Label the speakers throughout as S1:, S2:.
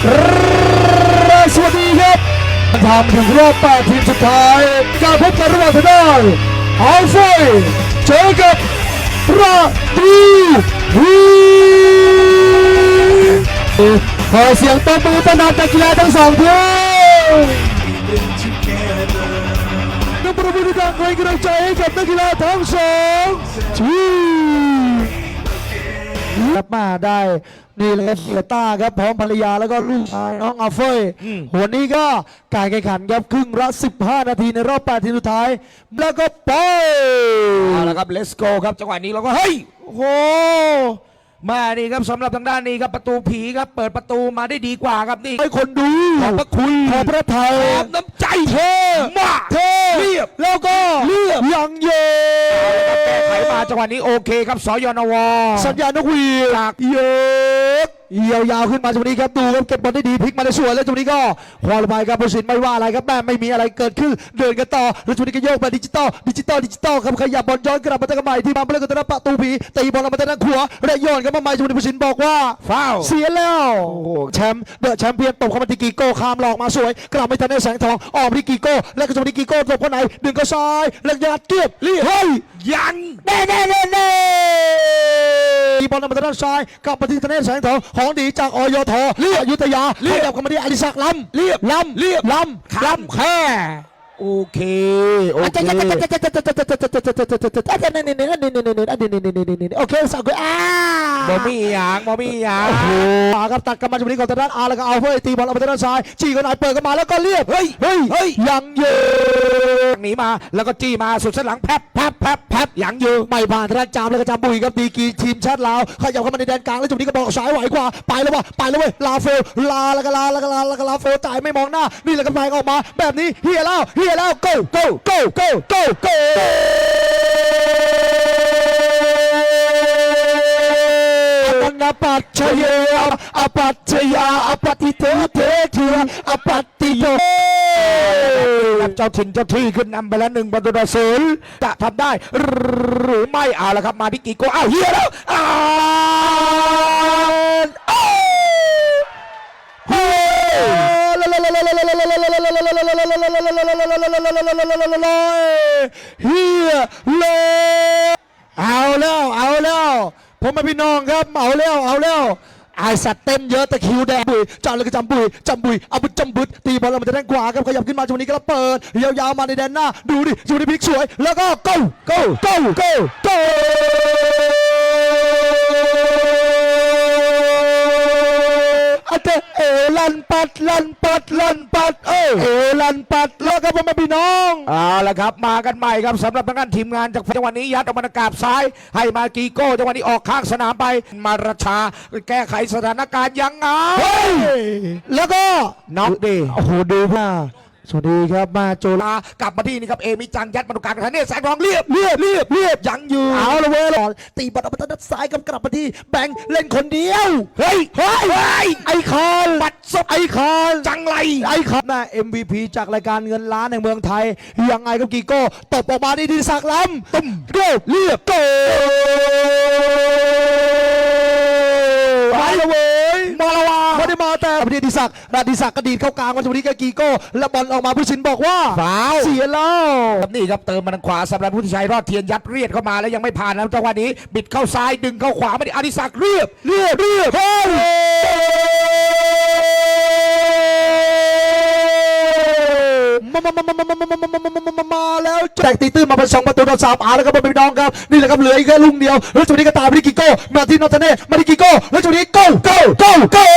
S1: สวัสดีครับทำถึงรอบแปดทีมสุดท้ายการพบกันระหว่างทางด้านอัลฟอยเจอกับระตูวีขอเสียงตบมือต้อนรับนักกีฬาทั้งสองทีมนักประมือในการให้กำลังใจให้กับนักกีฬาทั้งสองทีม ครับมาได้ นี่เลยครับเสียต้าครับพร้อมภรรยาแล้วก็ลูกชายน้องอาเฟยวันนี้ก็การแข่งขันครับครึ่งละ 15 นาทีในรอบ 8 ทีมสุดท้าย แล้วก็ไป
S2: เอาละครับ let's go ครับ จังหวะนี้เราก็ เฮ้ย โอ้โห มานี่ครับสำหรับทางด้านนี้ครับประตูผีครับเปิดประตูมาได้ดีกว่าครับนี่
S1: ให้คนดู
S2: ขอบพระคุณ
S1: ขอบพระทัย
S2: ขอบน้ำใจเธอมาก
S1: เท
S2: เรียบ
S1: แล้วก็
S2: เรียบ
S1: ยังเย
S2: แก้ไขมาจังหวะนี้โอเคครับสยนว
S1: สัญญาณนกหวีด
S2: จาก
S1: เยอะ ยาวๆขึ้นมาจังหวะนี้ครับดูครับเก็บบอลได้ดีพลิกมาได้สวยแล้วจังหวะนี้ก็ควอลไปครับผู้สินไม่ว่าอะไรครับแม่ไม่มีอะไรเกิดขึ้นเดินกันต่อแล้วจังหวะนี้ก็โยกมาดิจิตอลดิจิตอลดิจิตอลครับขยับบอลย้อนกลับมาตั้งกันใหม่ที่มาเพื่อนกันตะประตูผีตีบอลออกมาตั้งขวาและโยนกันมาใหม่จังหวะนี้ผู้สินบอกว่า
S2: ฟาว
S1: เสียแล้วโอ้โหแชมป์เดอะแชมเปี้ยนตบเข้ามาที่กีโก้ข้ามหลอกมาสวย กลับไม่ทันได้แสงทองออกมาที่กีโก้แล้วก็จังหวะนี้กีโก้ตบเข้าไหนดึงเข้าซ้ายแล้วยัดเกียบเรียบเฮ้ย
S2: ยัง
S1: เน่เน่เน่ เน่มีบอลมาทางด้านซ้ายกลับมาที่ทางด้านแสงทองของดีจากอยทเรียอยุธยาเรียบเข้ามาที่อดิศักดิ์ลำเรียบลำเรียบลำลำแค่
S2: โอเค โอเค
S1: โอเคสักอ่า
S2: บอมี่หยางบอมี่หยาง
S1: โอ้โหมาครับตัดกันมาจุดนี้ก่อนทางด้านอาแล้วก็เอาเพื่อตีบอลเอาไปทางด้านซ้ายจี้กันหน่อยเปิดกันมาแล้วก็เรียบเฮ้ยเฮ้ยเฮ้ยยังเยอะ
S2: หนีมาแล้วก็จี้มาสุดสันหลังแพบแพบแพบแพบหยางอยู่
S1: ไม่ผ่านทางด้านจามแล้วก็จามบุยครับดีกรีทีมชาติลาวขยับเข้ามาในแดนกลางแล้วจุดนี้ก็บอกซ้ายไหวกว่าไปแล้วว่ะไปแล้วเว้ยลาเฟลลาแล้วก็ลาแล้วก็ลาแล้วก็ลาเฟลจ่ายไม่มองหน้านี่แหละก็แทงออกมา แบบนี้เฮียแล้วเฮียแล้ว go go go go go go อนันปัจชยอปัจชยาอปฏิเทเทเถืออปฏิโย
S2: ครับเจ้าถิ่นเจ้าที่ขึ้นนำไปแล้วหนึ่งประตูต่อศูนย์จะทำได้ หรือไม่เอาละครับมาที่กีโก้อ้าวเฮียแล้วอ้าวอ้าวเฮ้ย
S1: เฮียเลเอาแล้ว เอาแล้วผมมาพี่น้องครับ เอาแล้ว เอาแล้วไอสัตว์เต้นเยอะตะคิวแดงบุยจานเลยก็จำบุยจำบุยเอาบุจำบุดตีบอลแล้วมาจะด้านขวาครับขยับขึ้นมาจังหวะนี้ก็เปิดยาวๆมาในแดนหน้า ดูดิอยู่ในพลิกสวย แล้วก็ go go go go go ลันปัดลันปัดลันปัดเออเอลันปัดแล้วก็พ่อแม่พี่น้อง
S2: เอาละครับ มากันใหม่ครับสำหรับทางด้านทีมงานจากจังหวะนี้ยัดออกมากราบซ้าย ให้มากีโก้จังหวะนี้ออกข้างสนามไป มาราชาแก้ไขสถานการณ์ยังไง
S1: เฮ้ยแล้วก็
S2: น็อกดี
S1: โอ้โหดูมา สวัสดีครับมาโจลา
S2: ลากลับมาที่นี่ครับเอมิจังยัดมาตรงกลางกันเนี่ยแสงทองเรียบ
S1: เรียบเรียบเรียบ
S2: ยังอยู่
S1: เอาละเว้ยหลอดตีบอลออกมาทางด้านซ้ายกับกลับมาที่แบงค์เล่นคนเดียว
S2: เฮ้ย
S1: เฮ้ย
S2: เฮ้ย
S1: ไอคอน
S2: บัตรซบ
S1: ไอคอน
S2: จังไร
S1: ไอคอนน่ะ MVP จากรายการเงินล้านแห่งเมืองไทยยังไงกับกีโก้ตบออกมาดีดีสักล้ำตุ้มเรียบเรียบโก ประเดี๋ยวดิศักดิ์ราดิศักดิ์กระดีดเข้ากลางวันจุนี้กับกีโก้แล้วบอลออกมาผู้สินบอกว่า
S2: ฟาว
S1: เสียแล้ว
S2: ครับนี่ครับเติมมาทางขวาสำหรับผู้ที่ชัยรอดเทียนยัดเรียดเข้ามาแล้วยังไม่ผ่านนะจังหวะนี้ บิดเข้าซ้ายดึงเข้าขวาไม่ได้อดิศักดิ์เรียบ
S1: เรียบเรียบเฮ้ยมามามามามามามามามามามาแล้วแจกตีตื้นมาเป็นสองประตูต่อสามอาแล้วครับเป็นน้องครับนี่แหละครับเหลืออีกแค่ลุงเดียวแล้วจุดนี้ก็ตามไปที่กิโก้มาที่นอตเน่มาที่กิโก้แล้วจุดนี้ go go go go มา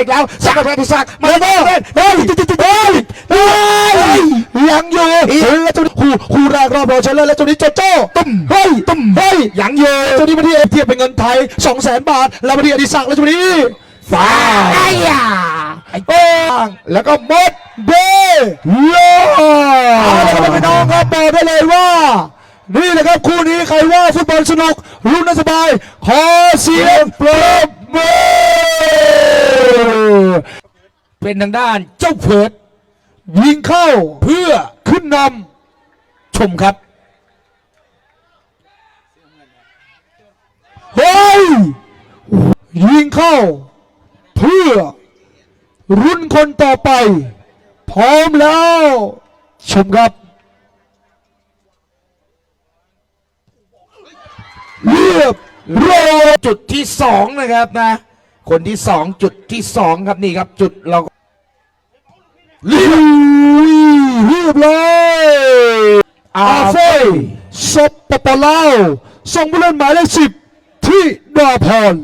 S2: อีกแล้วสักดิ์อดิศักดิ์มา
S1: มา
S2: แล้
S1: แล้วว
S2: เฮ้
S1: เฮ้
S2: ย
S1: ยเฮ้ยเฮ้ยเฮ้ยยังอยู่แล้วจุดคู่คู่แรกรอบรองชนะเลิศแล้วจุดนี้โจโจ้ตุ้มเฮ้ยตุ้มเฮ้ย
S2: ยังอยู่
S1: จุดนี้มาที่เอฟเทียบเป็นเงินไทย2 0 0 0 0 0บาทแล้วมาที่อดิศักดิ์แล้วจุดนี้ฟ้า
S2: ไอ้ยา
S1: ไอ้โป้งแล้วก็หมดเบโลเอาละครับพี่น้องครับบอกได้เลยว่านี่นะครับคู่นี้ใครว่าฟุตบอลสนุกรุ่นน่าสบาย ขอเสียงปรบมือ
S2: เป็นทางด้านเจ้าเผิด
S1: ยิงเข้า
S2: เพื่อ
S1: ขึ้นนำ
S2: ชมครับ
S1: เฮ้ยยิงเข้า เพื่อ รุ่นคนต่อไป พร้อมแล้ว ชมครับเรียบร้อย
S2: จุดที่สองนะครับนะ คนที่สองจุดที่สองครับนี่ครับจุดเรา
S1: เรียบเรียบร้อย
S2: อา
S1: อา
S2: เฟ
S1: เฟ่ซบปปลาวส่งผู้เล่นหมายเลขสิบที่ดาพร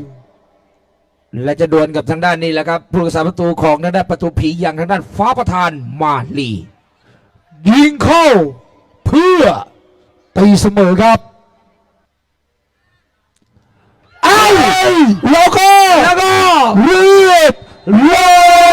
S2: และจะดวลกับทางด้านนี้แหละครับผู้รักษาประตูของทางด้านประตูผีอย่างทางด้านฟ้าประธานมาลี
S1: ยิงเข้า เพื่อตีเสมอครับเอ้าแล้วก็
S2: แล้วก็
S1: เรีบร้อย